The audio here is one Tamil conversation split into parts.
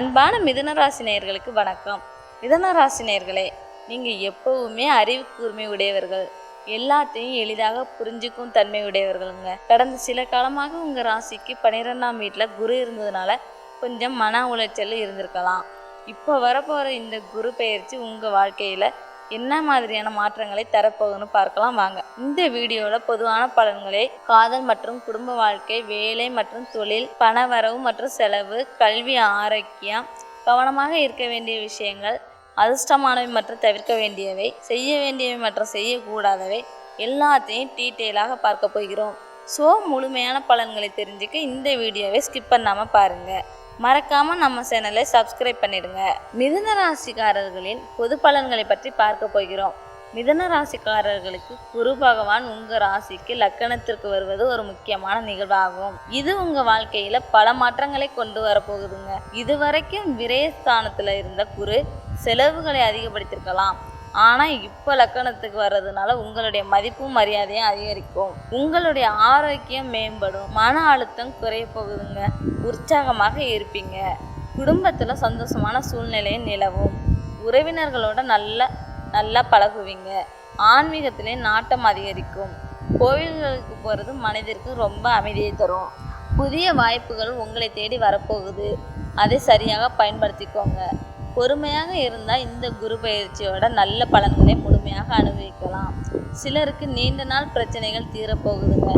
அன்பான மிதுன நேயர்களுக்கு வணக்கம். மிதனராசினியர்களே நேயர்களே நீங்கள் எப்பவுமே அறிவு கூர்மை உடையவர்கள். எல்லாத்தையும் எளிதாக புரிஞ்சுக்கும் தன்மை உடையவர்களுங்க. கடந்த சில காலமாக உங்கள் ராசிக்கு பன்னிரெண்டாம் வீட்டில் குரு இருந்ததுனால கொஞ்சம் மன உளைச்சல் இருந்திருக்கலாம். இப்போ வரப்போகிற இந்த குரு பெயர்ச்சி உங்கள் வாழ்க்கையில் என்ன மாதிரியான மாற்றங்களை தரப்போகுதுன்னு பார்க்கலாம் வாங்க. இந்த வீடியோவில் பொதுவான பலன்களை காதல் மற்றும் குடும்ப வாழ்க்கை வேலை மற்றும் தொழில் பணவரவு மற்றும் செலவு கல்வி ஆரோக்கியம் கவனமாக இருக்க வேண்டிய விஷயங்கள் அதிர்ஷ்டமானவை மற்றும் தவிர்க்க வேண்டியவை செய்ய வேண்டியவை மற்றும் செய்யக்கூடாதவை எல்லாத்தையும் டீட்டெயிலாக பார்க்க போகிறோம். ஸோ முழுமையான பலன்களை தெரிஞ்சுக்க இந்த வீடியோவை ஸ்கிப் பண்ணாமல் பாருங்கள் மறக்காம நம்ம சேனலை சப்ஸ்கிரைப் பண்ணிடுங்க. மிதுன ராசிக்காரர்களின் பொது பலன்களை பற்றி பார்க்க போகிறோம். மிதுன ராசிக்காரர்களுக்கு குரு பகவான் உங்க ராசிக்கு லக்கணத்திற்கு வருவது ஒரு முக்கியமான நிகழ்வாகும். இது உங்க வாழ்க்கையில பல மாற்றங்களை கொண்டு வரப்போகுதுங்க. இதுவரைக்கும் விரயஸ்தானத்துல இருந்த குரு செலவுகளை அதிகப்படுத்தியிருக்கலாம் ஆனால் இப்போ லக்கணத்துக்கு வர்றதுனால உங்களுடைய மதிப்பும் மரியாதையும் அதிகரிக்கும். உங்களுடைய ஆரோக்கியம் மேம்படும். மன அழுத்தம் குறைய போகுதுங்க. உற்சாகமாக இருப்பீங்க. குடும்பத்தில் சந்தோஷமான சூழ்நிலையை நிலவும். உறவினர்களோட நல்ல நல்லா பழகுவீங்க. ஆன்மீகத்திலே நாட்டம் அதிகரிக்கும். கோவில்களுக்கு போகிறது மனதிற்கு ரொம்ப அமைதியை தரும். புதிய வாய்ப்புகள் உங்களை தேடி வரப்போகுது. அதை சரியாக பயன்படுத்திக்கோங்க. பொறுமையாக இருந்தால் இந்த குரு பயிற்சியோட நல்ல பலன்களை முழுமையாக அனுபவிக்கலாம். சிலருக்கு நீண்ட நாள் பிரச்சனைகள் தீரப்போகுதுங்க.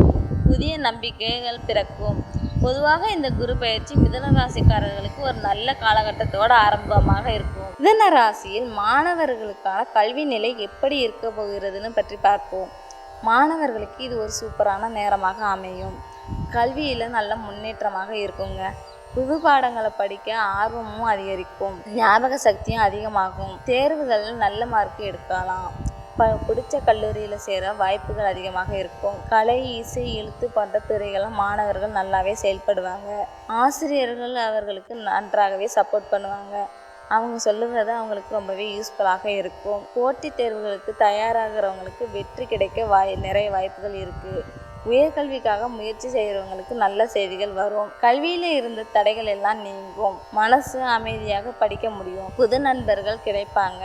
புதிய நம்பிக்கைகள் பிறக்கும். பொதுவாக இந்த குரு பயிற்சி மிதுன ராசிக்காரர்களுக்கு ஒரு நல்ல காலகட்டத்தோட ஆரம்பமாக இருக்கும். மிதன ராசியில் மாணவர்களுக்கான கல்வி நிலை எப்படி இருக்க போகிறதுன்னு பற்றி பார்ப்போம். மாணவர்களுக்கு இது ஒரு சூப்பரான நேரமாக அமையும். கல்வியில் நல்ல முன்னேற்றமாக இருக்குங்க. புது பாடங்களை படிக்க ஆர்வமும் அதிகரிக்கும் ஞாபக சக்தியும் அதிகமாகும். தேர்வுகளில் நல்ல மார்க் எடுக்கலாம். ப பிடிச்ச கல்லூரியில் சேர வாய்ப்புகள் அதிகமாக இருக்கும். கலை இசை எழுத்து போன்ற துறைகளில் மாணவர்கள் நல்லாவே செயல்படுவாங்க. ஆசிரியர்கள் அவர்களுக்கு நன்றாகவே சப்போர்ட் பண்ணுவாங்க. அவங்க சொல்லுறது அவங்களுக்கு ரொம்பவே யூஸ்ஃபுல்லாக இருக்கும். போட்டித் தேர்வுகளுக்கு தயாராகிறவங்களுக்கு வெற்றி கிடைக்க வாய் நிறைய வாய்ப்புகள் இருக்குது உயர்கல்விக்காக முயற்சி செய்கிறவங்களுக்கு நல்ல செய்திகள் வரும். கல்வியில் இருந்த தடைகள் எல்லாம் நீங்கும். மனசு அமைதியாக படிக்க முடியும். புது நண்பர்கள் கிடைப்பாங்க.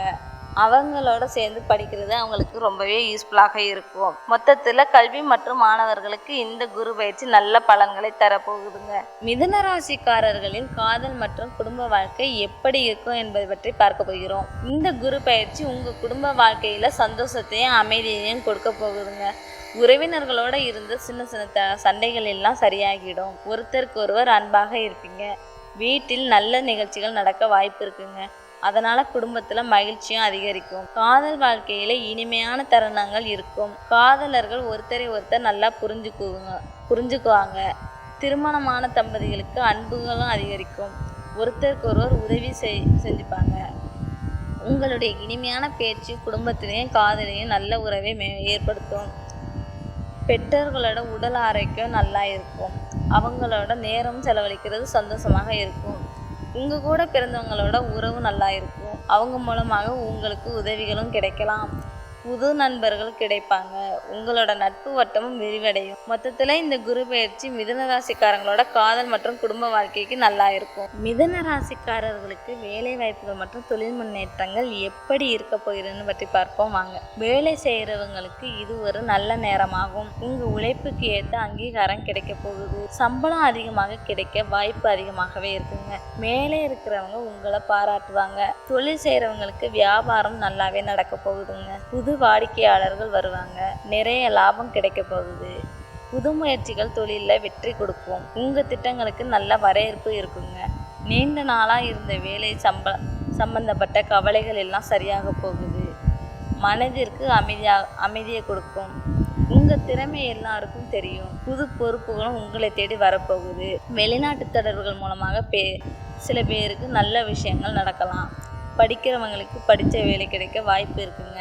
அவங்களோட சேர்ந்து படிக்கிறது அவங்களுக்கு ரொம்பவே யூஸ்ஃபுல்லாக இருக்கும். மொத்தத்தில் கல்வி மற்றும் மாணவர்களுக்கு இந்த குரு பயிற்சி நல்ல பலன்களை தரப்போகுதுங்க. மிதுன ராசிக்காரர்களின் காதல் மற்றும் குடும்ப வாழ்க்கை எப்படி இருக்கும் என்பதை பற்றி பார்க்க போகிறோம். இந்த குரு பயிற்சி உங்கள் குடும்ப வாழ்க்கையில் சந்தோஷத்தையும் அமைதியையும் கொடுக்க போகுதுங்க. உறவினர்களோட இருந்து சின்ன சின்ன த சண்டைகள் எல்லாம் சரியாகிடும். ஒருத்தருக்கு ஒருவர் அன்பாக இருப்பீங்க. வீட்டில் நல்ல நிகழ்ச்சிகள் நடக்க வாய்ப்பு இருக்குங்க. அதனால குடும்பத்துல மகிழ்ச்சியும் அதிகரிக்கும். காதல் வாழ்க்கையில இனிமையான தருணங்கள் இருக்கும். காதலர்கள் ஒருத்தரை ஒருத்தர் நல்லா புரிஞ்சுக்குவாங்க புரிஞ்சுக்குவாங்க. திருமணமான தம்பதிகளுக்கு அன்புகளும் அதிகரிக்கும். ஒருத்தருக்கு ஒருவர் உதவி செய் செஞ்சுப்பாங்க. உங்களுடைய இனிமையான பேச்சு குடும்பத்திலையும் காதலையும் நல்ல உறவை மே ஏற்படுத்தும். பெற்றோர்களோட உடல் ஆரோக்கியம் நல்லா இருக்கும். அவங்களோட நேரம் செலவழிக்கிறது சந்தோஷமாக இருக்கும். உங்கள் கூட பிறந்தவங்களோட உறவு நல்லா இருக்கும். அவங்க மூலமாக உங்களுக்கு உதவிகளும் கிடைக்கலாம். புது நண்பர்கள் கிடைப்பாங்க. உங்களோட நட்பு வட்டமும் விரிவடையும். மொத்தத்தில் இந்த குரு பயிற்சி மிதன ராசிக்காரங்களோட காதல் மற்றும் குடும்ப வாழ்க்கைக்கு நல்லா இருக்கும். மிதுன ராசிக்காரர்களுக்கு வேலை வாய்ப்புகள் மற்றும் தொழில் முன்னேற்றங்கள் எப்படி இருக்க போகிறதுன்னு பற்றி பார்ப்போம் வாங்க. வேலை செய்கிறவங்களுக்கு இது ஒரு நல்ல நேரமாகும். உங்கள் உழைப்புக்கு ஏற்ற அங்கீகாரம் கிடைக்க போகுது. சம்பளம் அதிகமாக கிடைக்க வாய்ப்பு அதிகமாகவே இருக்குங்க. மேலே இருக்கிறவங்க உங்களை பாராட்டுவாங்க. தொழில் செய்கிறவங்களுக்கு வியாபாரம் நல்லாவே நடக்க போகுதுங்க. புது வாடிக்கையாளர்கள் வருவாங்க. நிறைய லாபம் கிடைக்க போகுது. புது முயற்சிகள் தொழிலில் வெற்றி கொடுக்கும். உங்கள் திட்டங்களுக்கு நல்ல வரவேற்பு இருக்குங்க. நீண்ட நாளாக இருந்த வேலை சம்ப சம்பந்தப்பட்ட கவலைகள் எல்லாம் சரியாக போகுது. மனதிற்கு அமைதியாக அமைதியை கொடுக்கும். உங்கள் திறமை எல்லாருக்கும் தெரியும். புது பொறுப்புகளும் உங்களை தேடி வரப்போகுது. வெளிநாட்டு தொடர்புகள் மூலமாக பே சில பேருக்கு நல்ல விஷயங்கள் நடக்கலாம். படிக்கிறவங்களுக்கு படித்த வேலை கிடைக்க வாய்ப்பு இருக்குங்க.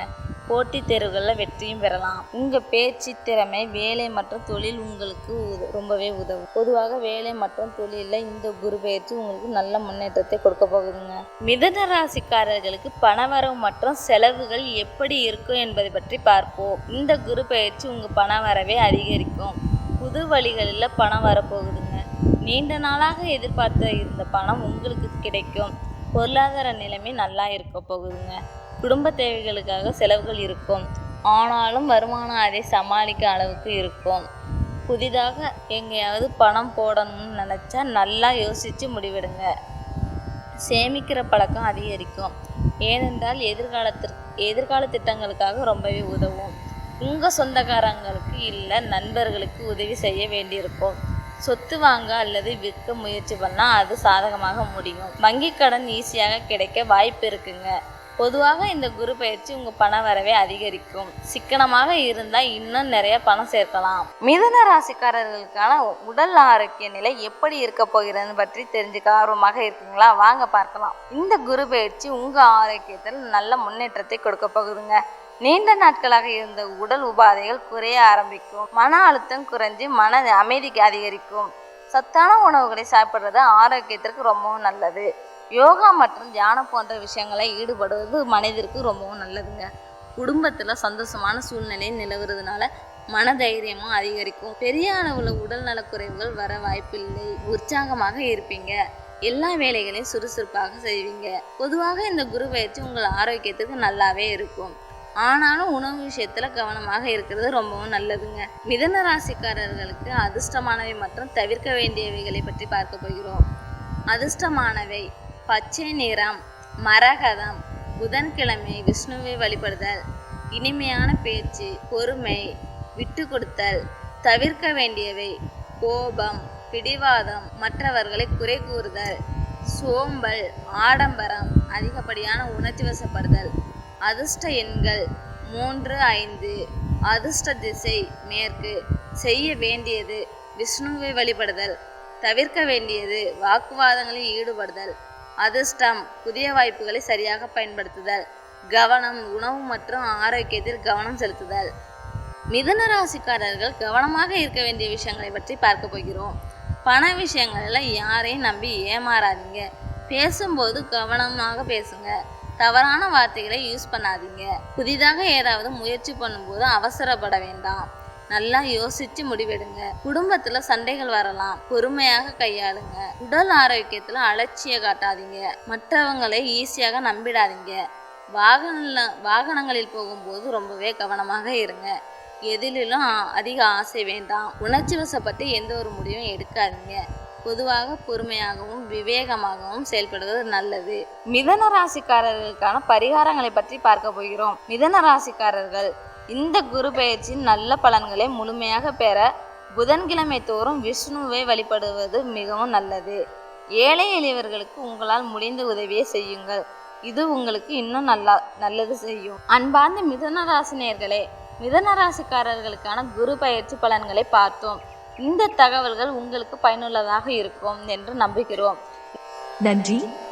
போட்டித் தேர்வுகளில் வெற்றியும் பெறலாம். உங்கள் பேச்சு திறமை வேலை மற்றும் தொழில் உங்களுக்கு உத ரொம்பவே உதவும். பொதுவாக வேலை மற்றும் தொழிலில் இந்த குரு பயிற்சி உங்களுக்கு நல்ல முன்னேற்றத்தை கொடுக்க போகுதுங்க. மிதன ராசிக்காரர்களுக்கு பணவரவு மற்றும் செலவுகள் எப்படி இருக்கும் என்பதை பற்றி பார்ப்போம். இந்த குரு பயிற்சி உங்கள் பணவரவை அதிகரிக்கும். புது வழிகளில் பணம் வரப்போகுதுங்க. நீண்ட நாளாக எதிர்பார்த்த இருந்த பணம் உங்களுக்கு கிடைக்கும். பொருளாதார நிலைமை நல்லா இருக்க போகுதுங்க. குடும்ப தேவைகளுக்காக செலவுகள் இருக்கும். ஆனாலும் வருமானம் அதை சமாளிக்க அளவுக்கு இருக்கும். புதிதாக எங்கேயாவது பணம் போடணும்னு நினச்சா நல்லா யோசித்து முடிவெடுங்க. சேமிக்கிற பழக்கம் அதிகரிக்கும். ஏனென்றால் எதிர்காலத்திற்கு எதிர்கால திட்டங்களுக்காக ரொம்பவே உதவும். உங்கள் சொந்தக்காரங்களுக்கு இல்லை நண்பர்களுக்கு உதவி செய்ய வேண்டியிருக்கும். சொத்து வாங்க அல்லது விற்க முயற்சி பண்ணால் அது சாதகமாக முடியும். வங்கி கடன் ஈஸியாக கிடைக்க வாய்ப்பு இருக்குங்க. பொதுவாக இந்த குரு பயிற்சி உங்கள் பண வரவை அதிகரிக்கும். சிக்கனமாக இருந்தால் இன்னும் நிறைய பணம் சேர்க்கலாம். மிதுன ராசிக்காரர்களுக்கான உடல் ஆரோக்கிய நிலை எப்படி இருக்க போகிறது பற்றி தெரிஞ்சுக்க ஆர்வமாக இருக்கீங்களா? வாங்க பார்க்கலாம். இந்த குரு பயிற்சி உங்கள் ஆரோக்கியத்தில் நல்ல முன்னேற்றத்தை கொடுக்க போகுதுங்க. நீண்ட நாட்களாக இருந்த உடல் உபாதைகள் குறைய ஆரம்பிக்கும். மன அழுத்தம் குறைஞ்சு மன அமைதிக்கு அதிகரிக்கும். சத்தான உணவுகளை சாப்பிட்றது ஆரோக்கியத்திற்கு ரொம்பவும் நல்லது. யோகா மற்றும் தியானம் போன்ற விஷயங்களை ஈடுபடுவது மனதிற்கு ரொம்பவும் நல்லதுங்க. குடும்பத்தில் சந்தோஷமான சூழ்நிலை நிலவுறதுனால மனதைரியமும் அதிகரிக்கும். பெரிய அளவில் உடல் நலக்குறைவுகள் வர வாய்ப்பில்லை. உற்சாகமாக இருப்பீங்க. எல்லா வேலைகளையும் சுறுசுறுப்பாக செய்வீங்க. பொதுவாக இந்த குரு பயிற்சி உங்கள் ஆரோக்கியத்துக்கு நல்லாவே இருக்கும். ஆனாலும் உணவு விஷயத்தில் கவனமாக இருக்கிறது ரொம்பவும் நல்லதுங்க. மிதன ராசிக்காரர்களுக்கு அதிர்ஷ்டமானவை மற்றும் தவிர்க்க வேண்டியவைகளை பற்றி பார்க்க போகிறோம். அதிர்ஷ்டமானவை பச்சை நிறம் மரகதம் புதன்கிழமை விஷ்ணுவை வழிபடுதல் இனிமையான பேச்சு பொறுமை விட்டு கொடுத்தல் தவிர்க்க வேண்டியவை கோபம் பிடிவாதம் மற்றவர்களை குறை கூறுதல் சோம்பல் ஆடம்பரம் அதிகப்படியான உணர்ச்சி வசப்படுதல் அதிர்ஷ்ட எண்கள் மூன்று ஐந்து அதிர்ஷ்ட திசை மேற்கு செய்ய வேண்டியது விஷ்ணுவை வழிபடுதல் தவிர்க்க வேண்டியது வாக்குவாதங்களில் ஈடுபடுதல் அதிர்ஷ்டம். புதிய வாய்ப்புகளை சரியாக பயன்படுத்துதல். கவனம் உணவு மற்றும் ஆரோக்கியத்தில் கவனம் செலுத்துதல். மிதுன ராசிக்காரர்கள் கவனமாக இருக்க வேண்டிய விஷயங்களை பற்றி பார்க்க போகிறோம். பண விஷயங்களில் யாரையும் நம்பி ஏமாறாதீங்க. பேசும்போது கவனமாக பேசுங்க. தவறான வார்த்தைகளை யூஸ் பண்ணாதீங்க. புதிதாக ஏதாவது முயற்சி பண்ணும்போது அவசரப்பட வேண்டாம். நல்லா யோசிச்சு முடிவெடுங்க. குடும்பத்துல சண்டைகள் வரலாம். பொறுமையாக கையாளுங்க. உடல் ஆரோக்கியத்துல அலட்சிய காட்டாதீங்க. மற்றவங்களை ஈஸியாக நம்பிடாதீங்க. வாகன வாகனங்களில் போகும்போது ரொம்பவே கவனமாக இருங்க. எதிலும் அதிக ஆசை வேண்டாம். உணர்ச்சி வசப்பட்டு எந்த ஒரு முடிவும் எடுக்காதீங்க. பொதுவாக பொறுமையாகவும் விவேகமாகவும் செயல்படுவது நல்லது. மிதன ராசிக்காரர்களுக்கான பரிகாரங்களை பற்றி பார்க்க போகிறோம். மிதன ராசிக்காரர்கள் இந்த குரு பயிற்சியின் நல்ல பலன்களை முழுமையாக பெற புதன்கிழமை தோறும் விஷ்ணுவை வழிபடுவது மிகவும் நல்லது. ஏழை எளியவர்களுக்கு உங்களால் முடிந்த உதவியை செய்யுங்கள். இது உங்களுக்கு இன்னும் நல்லா நல்லது செய்யும். அன்பார்ந்த மிதனராசினியர்களே மிதனராசிக்காரர்களுக்கான குரு பயிற்சி பலன்களை பார்த்தோம். இந்த தகவல்கள் உங்களுக்கு பயனுள்ளதாக இருக்கும் என்று நம்புகிறோம். நன்றி.